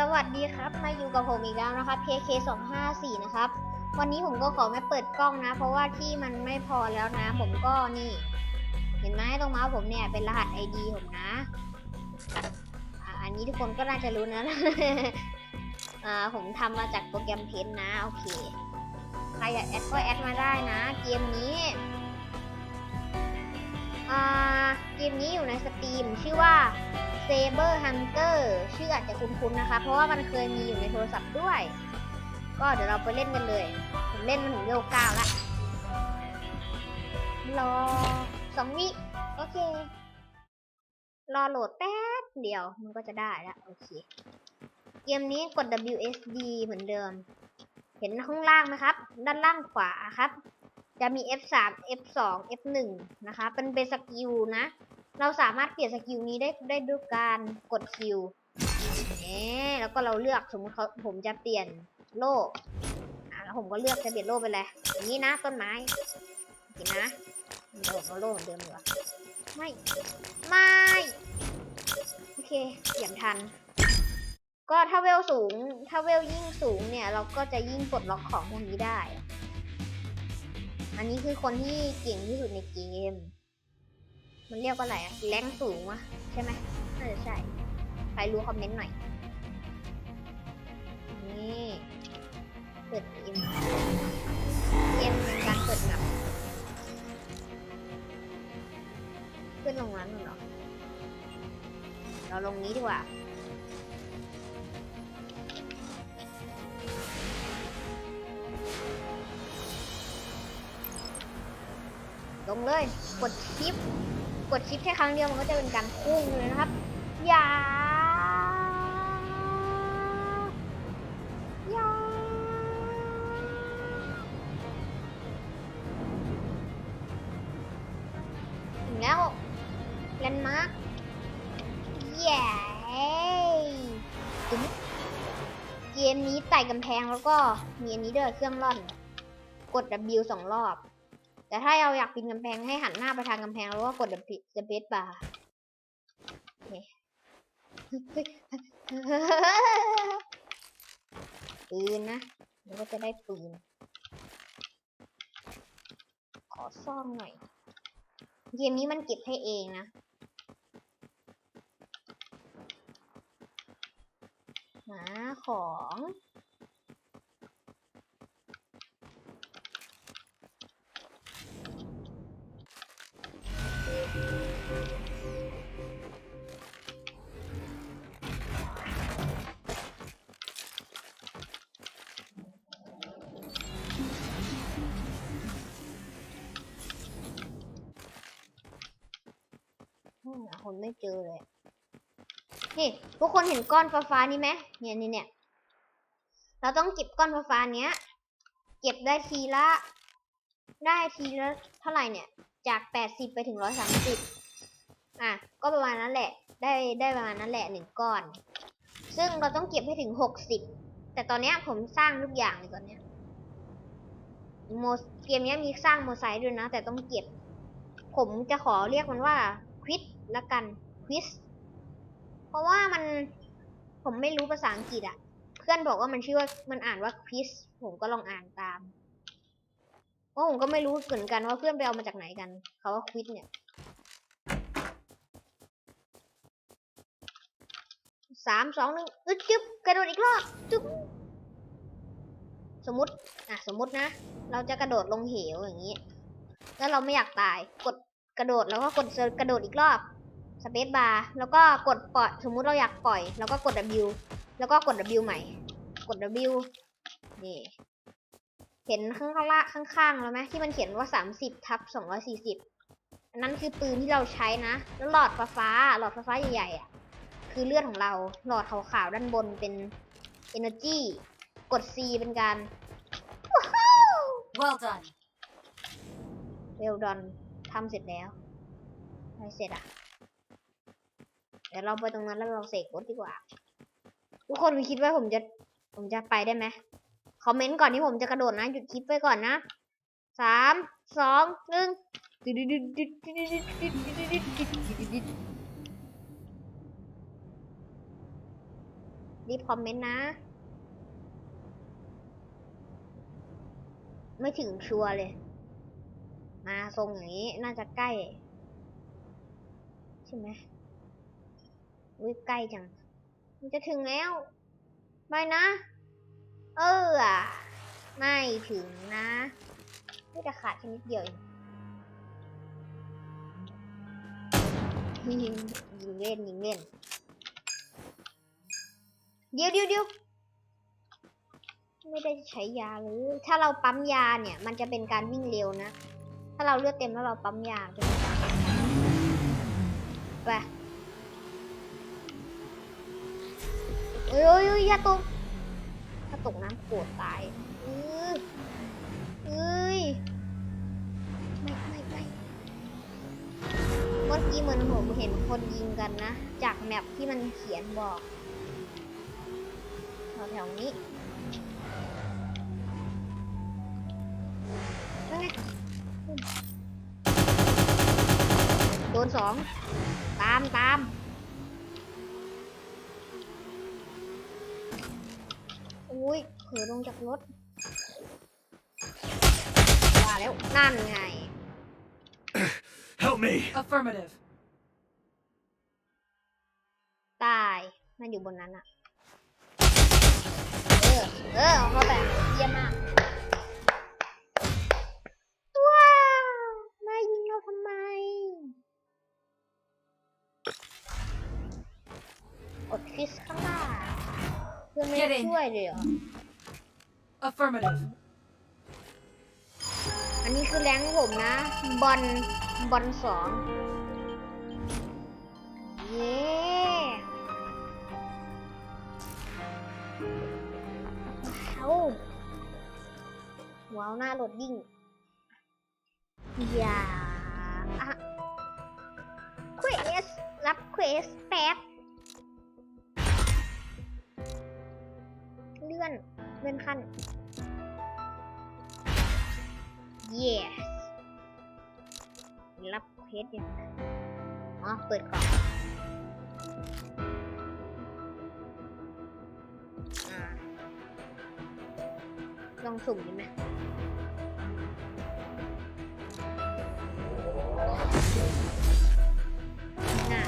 สวัสดีครับ มาอยู่กับผมอีกแล้วนะครับ PK 2 5 4นะครับ วันนี้ผมก็ขอไม่เปิดกล้องนะ เพราะว่าที่มันไม่พอแล้วนะ ผมก็นี่ เห็นไหมตรงเมาส์ผมเนี่ยเป็นรหัส ID ผมนะอ่าอันนี้ทุกคนก็น่าจะรู้นะอ่าผมทำมาจากโปรแกรมเพนนะ โอเค ใครอยากแอดก็แอดมาได้นะ เกมนี้อ่าเกมนี้อยู่ในสตรีมชื่อว่า Saber Hunter ชื่ออาจจะคุ้นๆนะคะ เพราะว่ามันเคยมีอยู่ในโทรศัพท์ด้วย ก็เดี๋ยวเราไปเล่นกันเลย ผมเล่นมันถึงเวลเก้าละรอสองวิโอเค รอโหลดแป๊บเดียวมันก็จะได้แล้วโอเค เกมนี้กด WSD เหมือนเดิม เห็นข้างล่างไหมครับ ด้านล่างขวาครับ จะมี F3 F2 F1 นะคะเป็นเป็นสกิลนะ เราสามารถเปลี่ยนสกิลนี้ได้ได้ด้วยการกดคิวแล้วก็เราเลือกสมมติเขาผมจะเปลี่ยนโล่อะแล้วผมก็เลือกจะเปลี่ยนโล่ไปเลยอย่างนี้นะต้นไม้เห็นนะเดี๋ยวผมเอาโล่เหมือนเดิมดีกว่าไม่ไม่โอเคเปลี่ยนทัน ก็ถ้าเวลสูง ถ้าเวลยิ่งสูงเนี่ย เราก็จะยิ่งปลดล็อกของพวกนี้ได้ อันนี้คือคนที่เก่งที่สุดในเกม มันเรียกว่าอะไรอะแรงสูงวะใช่ไหมน่าจะใช่ ใครรู้คอมเมนต์หน่อย นี่ เปิดเอ็มเอ็มเป็นการเปิดหนับขึ้นลงนั้นเหรอ เราลงนี้ดีกว่าลงเลย กดชิป กดชิปแค่ครั้งเดียวมันก็จะเป็นการพุ่งเลยนะครับ อย่า อย่า ถึงแล้วแลนด์มาร์คเย้ตึ๊บเกมนี้ไต่กำแพงแล้วก็มีอันนี้ด้วยเครื่องร่อน กด W สองรอบ แต่ถ้าเราอยากปีนกำแพงให้หันหน้าไปทางกำแพงแล้วก็กด W สเปซบาร์ปืนนะแล้วก็จะได้ปืน ขอซ่อมหน่อย เกมนี้มันเก็บให้เองนะหาของ ไม่เจอเลย นี่ทุกคนเห็นก้อนฟ้าฟ้านี่ไหมเนี่ยนี่เนี่ยเราต้องเก็บก้อนฟ้าฟ้าเนี้ย เก็บได้ทีละ ได้ทีละเท่าไหร่เนี่ย จากแปดสิบไปถึงร้อยสามสิบอะ ก็ประมาณนั้นแหละ ได้ได้ประมาณนั้นแหละหนึ่งก้อน ซึ่งเราต้องเก็บให้ถึงหกสิบแต่ตอนเนี้ยผมสร้างทุกอย่างเลยตอนเนี้ยโมเกมเนี้ยมีสร้างโมไซค์ด้วยนะ แต่ต้องเก็บ ผมจะขอเรียกมันว่า ละกันควิสเพราะว่ามันผมไม่รู้ภาษาอังกฤษอะเพื่อนบอกว่ามันชื่อว่ามันอ่านว่าควิสผมก็ลองอ่านตามเพราะผมก็ไม่รู้เหมือนกันว่าเพื่อนไปเอามาจากไหนกันเขาว่าควิดเนี่ยสามสองหนึ่งอึดจึ๊บกระโดดอีกรอบจุ๊บสมมติอะสมมตินะ เราจะกระโดดลงเหวอย่างนี้ แล้วเราไม่อยากตาย กดกระโดดแล้วก็กดกระโดดอีกรอบ สเปซบาร์แล้วก็กดปล่อยสมมุติเราอยากปล่อย แล้วก็กด W แล้วก็กด W ใหม่ กด W นี่เห็นข้างล่างข้างๆแล้วไหมที่มันเขียนว่า 30ทับ240อันนั้นคือปืนที่เราใช้นะ แล้วหลอดฟ้าฟ้าๆหลอดฟ้าฟ้าๆใหญ่ๆอะคือเลือดของเราหลอดขาวๆด้านบนเป็น Energy กด C เป็นการ Well done. เวลดอนทำเสร็จแล้วอะไรเสร็จอะเดี๋ยวเราไปตรงนั้นแล้วเราเสกรถดีกว่า ทุกคนคิดว่าผมจะ ผมจะไปได้ไหมคอมเมนต์ก่อนที่ผมจะกระโดดนะ หยุดคลิปไปก่อนนะสามสองหนึ่งรีบคอมเมนต์นะ ไม่ถึงชัวร์เลย มาทรงอย่างนี้น่าจะใกล้ ใช่ไหม อุ้ยใกล้จัง มันจะถึงแล้วไม่นะ เออไม่ถึงนะไม่จะขาดแค่นิดเดียวเองยิงยิงเล่นยิงเล่น เดี๋ยวเดี๋ยวเดี๋ยวไม่ได้ใช้ยาเลยถ้าเราปั๊มยาเนี่ย มันจะเป็นการวิ่งเร็วนะ ถ้าเราเลือดเต็มแล้วเราปั๊มยาจะเป็นการไป อ้ยเอ้ยอยอย่าตก ถ้าตกน้ำโกรธตายเออเอ้ย ไม่ไม่ไม่เมื่อกี้เหมือนผมเห็นคนยิงกันนะ จากแมปที่มันเขียนบอกแถวๆนี้นั่นไงโดนสอง ตามตาม อุ้ย เผลอลงจากรถว่าแล้วนั่นไง Help me! Affirmative. ตาย มันอยู่บนนั้นอะเออ เออเอาเข้าไปเยี่ยมมากว้าวมายิงเราทำไม อดคริสข้างหน้าเพื่อนไม่ Get in ช่วยเลยเหรอ Affirmative. อันนี้คือแรงผมนะ บอลบอลสองเย้ว้าวว้าวหน้าโหลดยิ่งอย่าอะเควส รับเควสแป๊บ เลื่อน เลื่อนขั้น รับเควสยังไงอ๋อเปิดก่อนอ่าลองสุ่มดีไหมน่ะ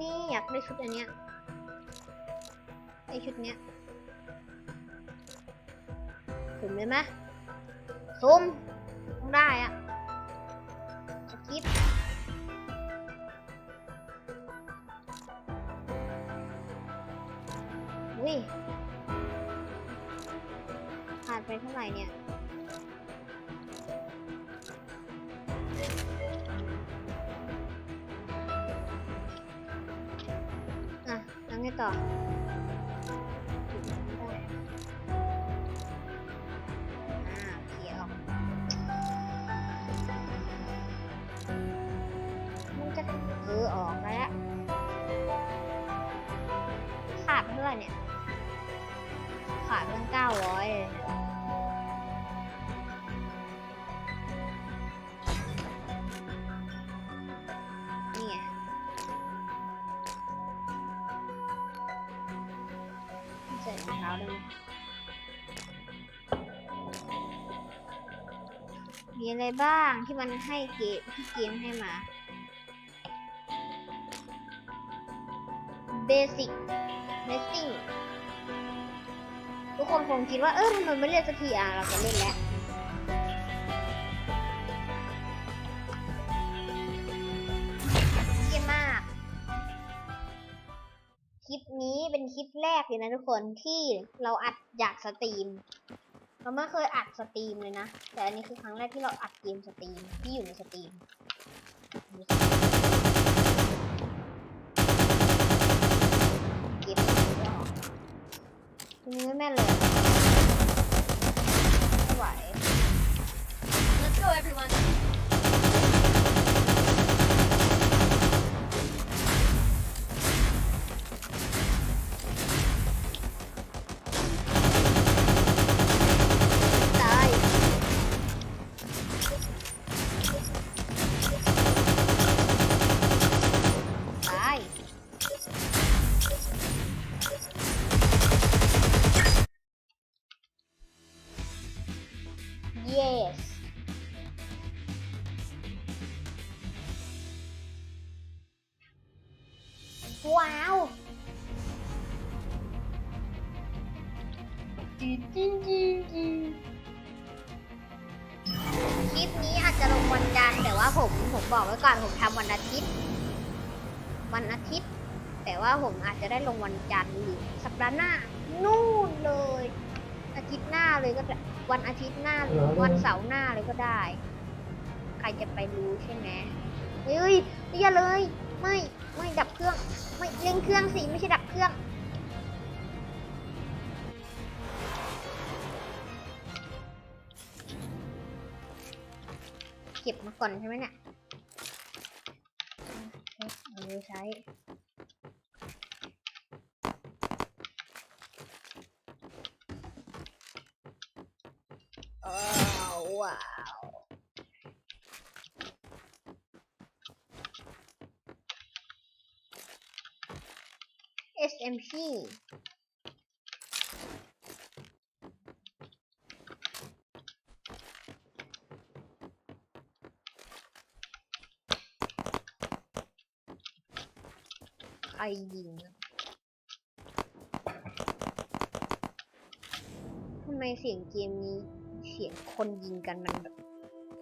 นี่อยากได้ชุดอันเนี้ยไอชุดเนี้ย สุ่มเลยไหมสุ่มต้องได้อะสกิป เนี่ยนี่ไงใส่รองเท้าด้ไหมมีอะไรบ้างที่มันให้เกมที่เกมให้มา Basic คนคงคิดว่าเออทำไมไม่เล่นสักทีอะเราจะเล่นแล้วเยี่ยมมาก คลิปนี้เป็นคลิปแรกเลยนะทุกคนที่เราอัดอยากสตรีม เราไม่เคยอัดสตรีมเลยนะ แต่อันนี้คือครั้งแรกที่เราอัดเกมสตรีมที่อยู่ในสตรีม คลิปนี้อาจจะลงวันจันทร์แต่ว่าผมผมบอกไว้ก่อนผมทำวันอาทิตย์ วันอาทิตย์ แต่ว่าผมอาจจะได้ลงวันจันทร์หรือสัปดาห์หน้า นู่นเลย อาทิตย์หน้าเลยก็ได้วันอาทิตย์หน้าหรือวันเสาร์หน้าเลยก็ได้ ใครจะไปรู้ใช่ไหมเฮ้ยอย่าเลย ไม่ไม่ดับเครื่อง ไม่เร่งเครื่องสิไม่ใช่ดับเครื่อง ก็บมาก่อนใช่ไหมเนี่ยเอาเลยใช้อ้าวว้าว SMG ใคร ยิงทำไมเสียงเกมนี้ เสียงคนยิงกันมันแบบ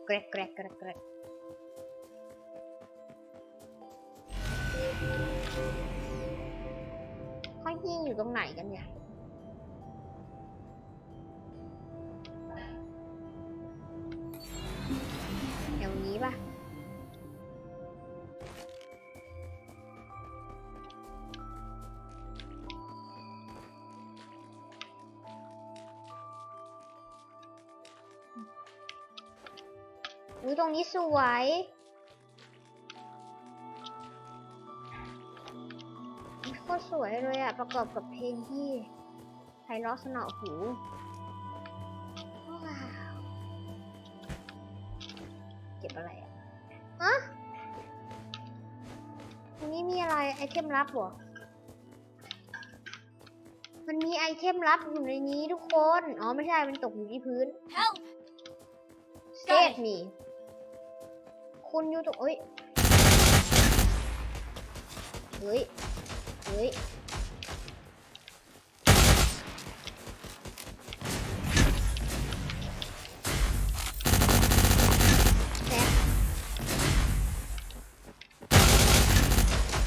แกรกแกรกแกรกแกรกเขายิงอยู่ตรงไหนกันเนี่ย อุ้ยตรงนี้สวย โคตรสวยเลยอะประกอบกับเพลงที่ไพเราะสนอหูว้าวเก็บอะไรอะฮะอันนี้มีอะไรไอเทมลับเหรอมันมีไอเทมลับอยู่ในนี้ทุกคน อ๋อ ไม่ใช่ มันตกอยู่ที่พื้น Help! เซฟนี่ คุณอยู่ตรงเอ้ย เฮ้ย เฮ้ย แตก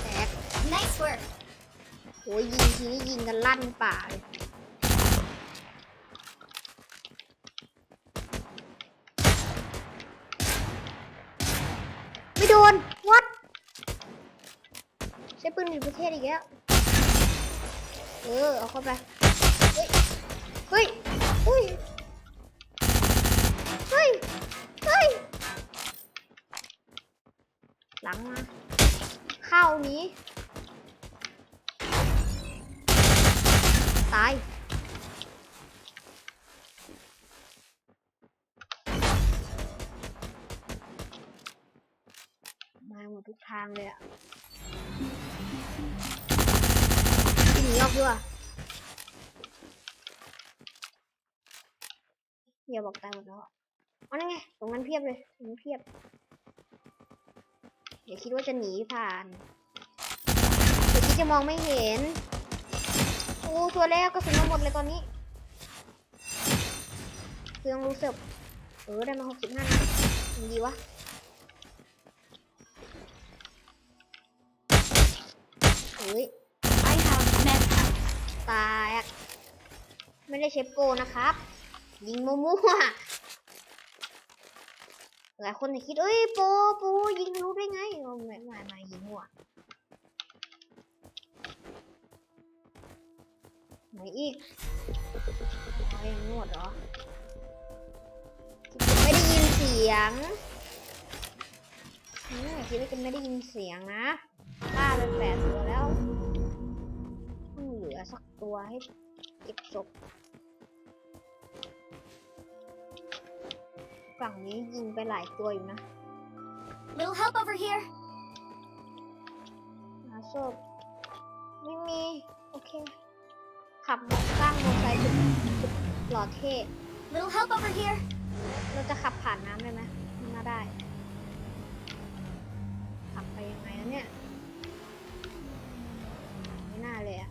แตก Nice work. โอ้ยยิงทีนี้ยิงกันลั่นป่าเลย ปืนในประเทศอีกแล้ว เออ เอาเข้าไป เฮ้ย เฮ้ย อุ้ย เฮ้ย เฮ้ย หลังมา เข้านี้ ตายมาหมดทุกทางเลยอะ ด้วยอย่าบอกตายหมดแล้วอ๋อนั่นไงตรงนั้นเพียบเลยตรงนั้นเพียบอย่าคิดว่าจะหนีผ่านเดี๋ยวคิดจะมองไม่เห็นโอ้ตัวแรกก็สุนมาหมดเลยตอนนี้เครื่องรู้สึกเออได้มาหกสิบห้านัดดีวะเฮ้ย ไม่ได้เชฟโกนะครับ ยิงมั่วๆหลายคนจะคิดเอ้ยโปโปยิงทะลุได้ไงไม่ไม่ไม่ยิงมั่วไหนอีกอ๋อยังนวดเหรอ ไม่ได้ยินเสียงอืมคิดว่าจะไม่ได้ยินเสียงนะฆ่าไปแปดตัวแล้วต้องเหลือสักตัวให้เก็บศพ ฝั่งนี้ยิงไปหลายตัวอยู่นะ Little help over here. หาศพไม่มี โอเค ขับสร้างมอเตอร์ไซค์สุดสุดหล่อเท่ Little help over here. เราจะขับผ่านน้ำได้ไหมไม่น่าได้ ขับไปยังไงแล้วเนี่ย ไม่น่าเลยอะ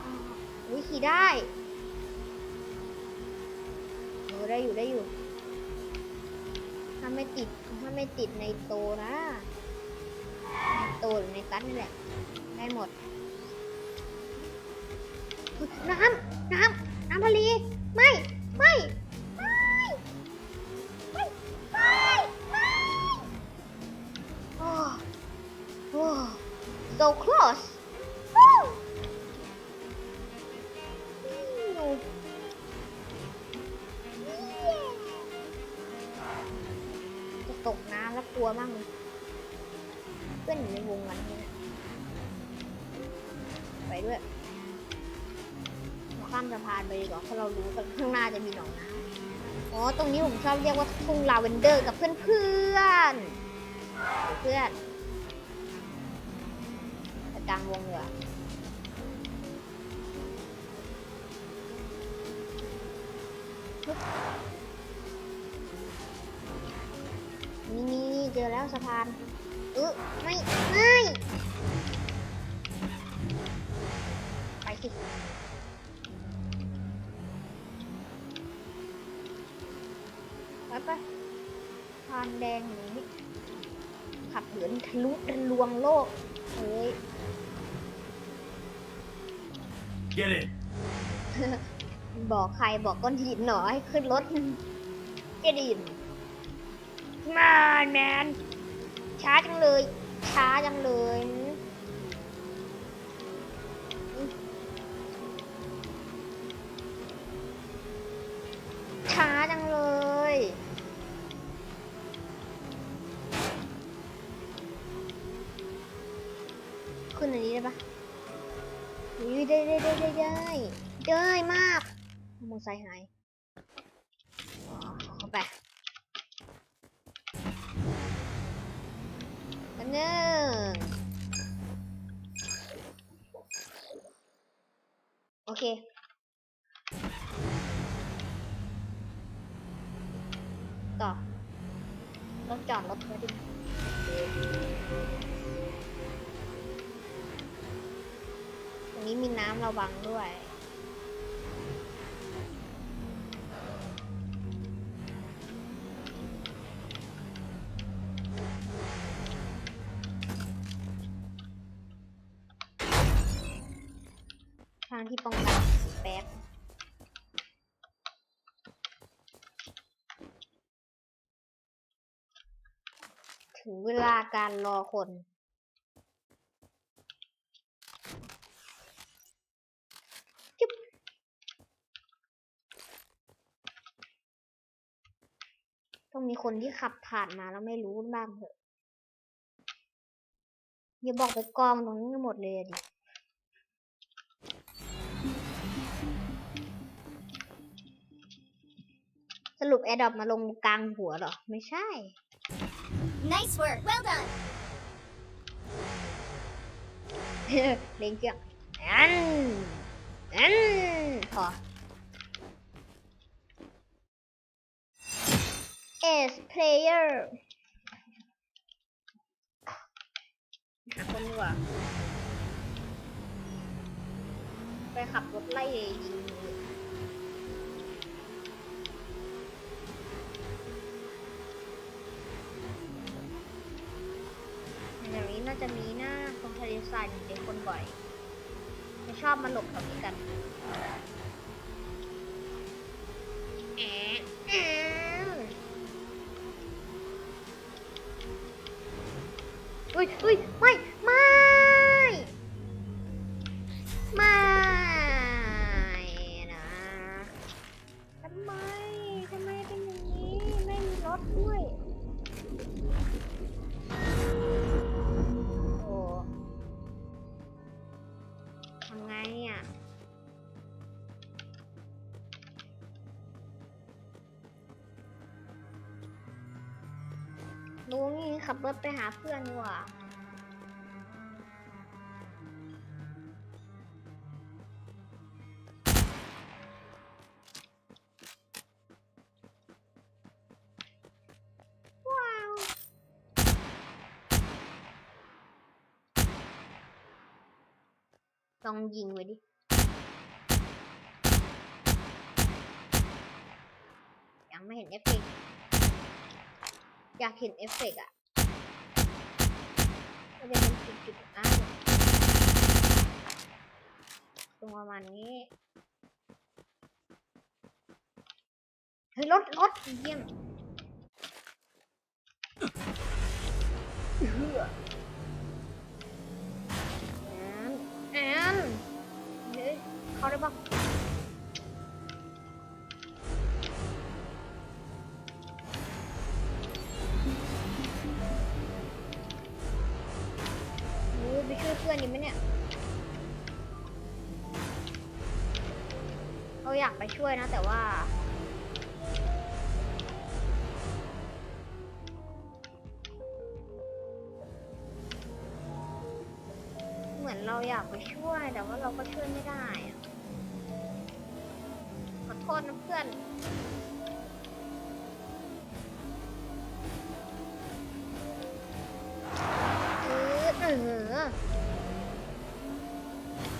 อ้าวอุ้ยขี่ได้เออ ได้อยู่ได้อยู่ ถ้าไม่ติดถ้าไม่ติดในโตนะในโตหรือในตันนี่แหละ ได้หมด น้ำ น้ำ น้ำทะเล ลาเวนเดอร์กับเพื่อนเพื่อนไปกลางวงเลยอะนี่นี่นี่เจอแล้วสะพานเออไม่ไม่ไปสิไปไปานแดงหนี้ขับเหินทะลุทะลวงโลกเฮ้ย Get in. บอกใครบอกก้อนหินหน่อยให้ขึ้นรถเกดินแมนแมนช้าจังเลย ช้าจังเลย ขึ้นอันนี้ได้ปะอุ้ยได้ได้ได้ได้ได้ได้มากมอไซค์หายอ๋อเข้าไปอันหนึ่งโอเคต่อต้องจอดรถไว้ดิ รงนี้มีน้ำระวังด้วย ทางที่ป้องกันแป๊บถึงเวลาการรอคน จุ๊บต้อ งมีคนที่ขับผ่านมาแล้วไม่รู้บ้างเถอะอย่าบอกไปกองตรงนี้หมดเลยอะดิสรุปแอดดอปมาลงกลางหัวเหรอ ไม่ใช่ Nice work. Well done. เล่นเครื่องอันอันพอ S player หาคนดีกว่าไปขับรถไล่ยิงเลยอย่างนี้น่าจะมีหน้าตรงทะเลทรายเจอคนบ่อยจะชอบมาหลบตรงนี้กันแอะแอะ อุ้ยอุ้ยไม่ ขับรถไปหาเพื่อนดีกว่าต้องยิงไว้ดิ ยังไม่เห็นเอฟเฟกอยากเห็นเอฟเฟกอะ จะเป็นจุดๆอะตรงประมาณนี้เฮ้ยรถรถเยี่ยมเหือ ไปช่วยนะ แต่ว่า เหมือนเราอยากไปช่วย แต่ว่าเราก็ช่วยไม่ได้อะขอโทษนะเพื่อนเออเออ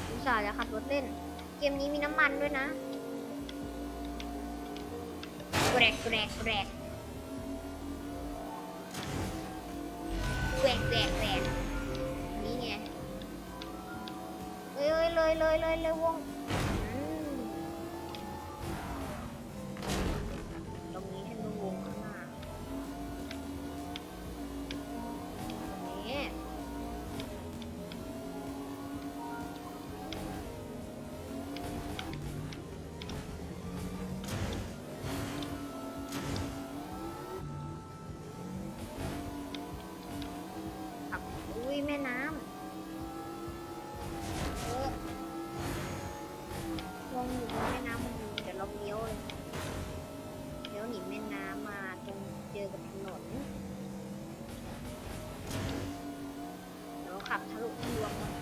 อุตส่าห์จะขับรถเล่น เกมนี้มีน้ำมันด้วยนะ แกรกแกรกแกรกแกรกแกรกแกรกนี่ไงเอ้ยเอ้ยเลยเลยเลยเลยวง ผักทะลุทะลวงมาก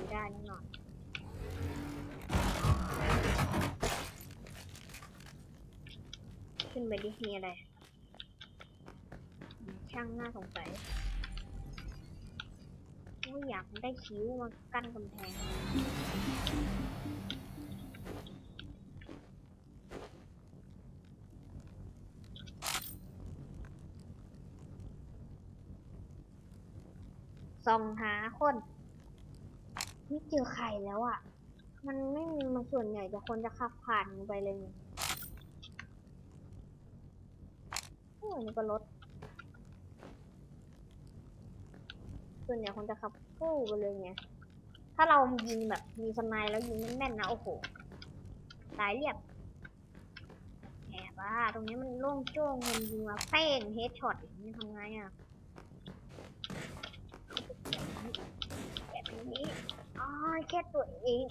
ไม่ได้แน่นอนขึ้นไปดิ มีอะไร ช่างน่าสงสัยว่อยากได้คิ้วมากั้นกำแพงส่องหาคน ไม่เจอใครแล้วอะ่ะ มันไม่มีมันส่วนใหญ่จะคนจะขับผ่านไปเลยไงโอ้ยนี่ก็รถ ส่วนใหญ่คนจะขับกู้ไปเลยไง ถ้าเรายิงแบบมีสไนแล้วยิงแม่นๆนะโอ้โห ตายเรียบแอบว่าตรงนี้มันโล่งโจ้งคนยิงมาเป้งเฮดช็อตอย่างนี้ทำไงอะแบบนี้ อ๋อแค่ตัวเอง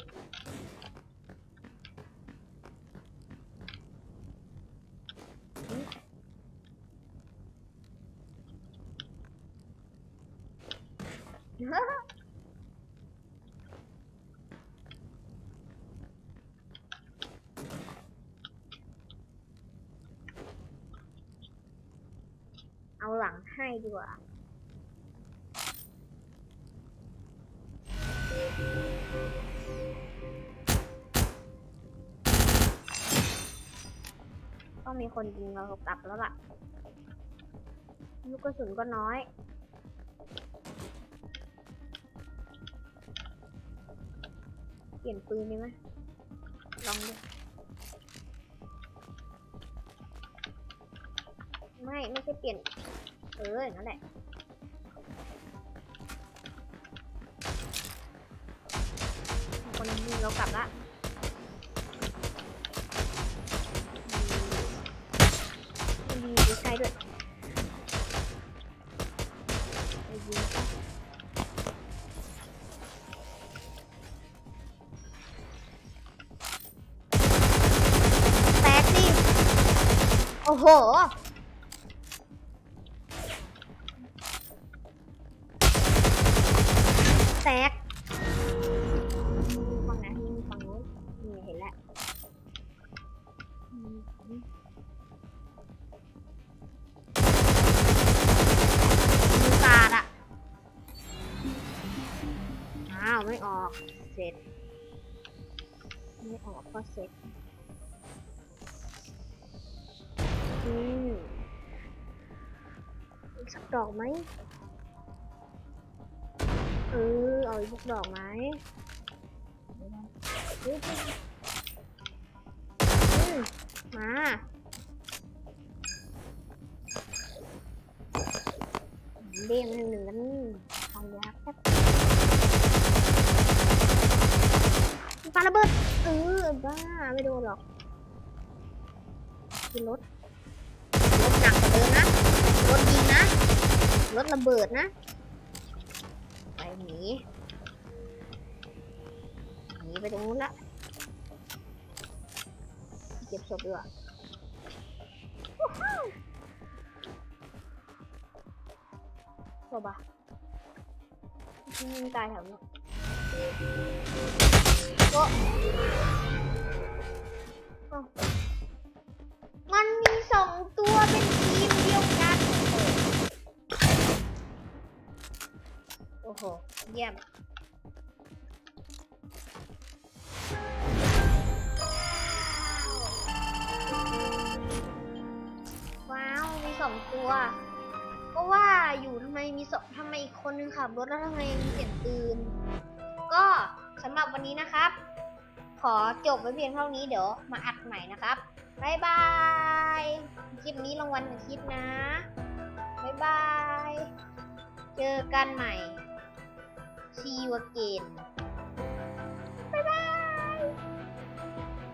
เอาหลังให้ดีกว่า ต้องมีคนยิงเรากลับแล้วล่ะ ลูกกระสุนก็น้อย เปลี่ยนปืนดีไหมลองดูไม่ ไม่ใช่เปลี่ยน เอออย่างนั้นแหละคนยิงเรากลับละ rồi แตกดิโอ้โห สักดอกไหม เออ เอาอีกสักดอกไหมมา เด้งหนึ่งหนึ่งกันทำยากแป๊บปาระเบิด เออ บ้า ไม่โดนหรอกคือรถรถหนักกว่าเดิมนะรถยิงนะ รถระเบิดนะ ไปหนีหนีไปตรงนู้นละเก็บศพดีกว่าวู้ฮู้ศพอะยิงตายแถวนี้โอ้โห เยี่ยม ว้าว มีสองตัว ก็ว่าอยู่ทำไมมีสองทำไมอีกคนนึงขับรถแล้วทำไมมีเสียงปืนก็สำหรับวันนี้นะครับ ขอจบไว้เพียงเท่านี้เดี๋ยวมาอัดใหม่นะครับบ๊ายบาย คลิปนี้รางวัลหนึ่งคลิปนะบ๊ายบาย เจอกันใหม่ See you again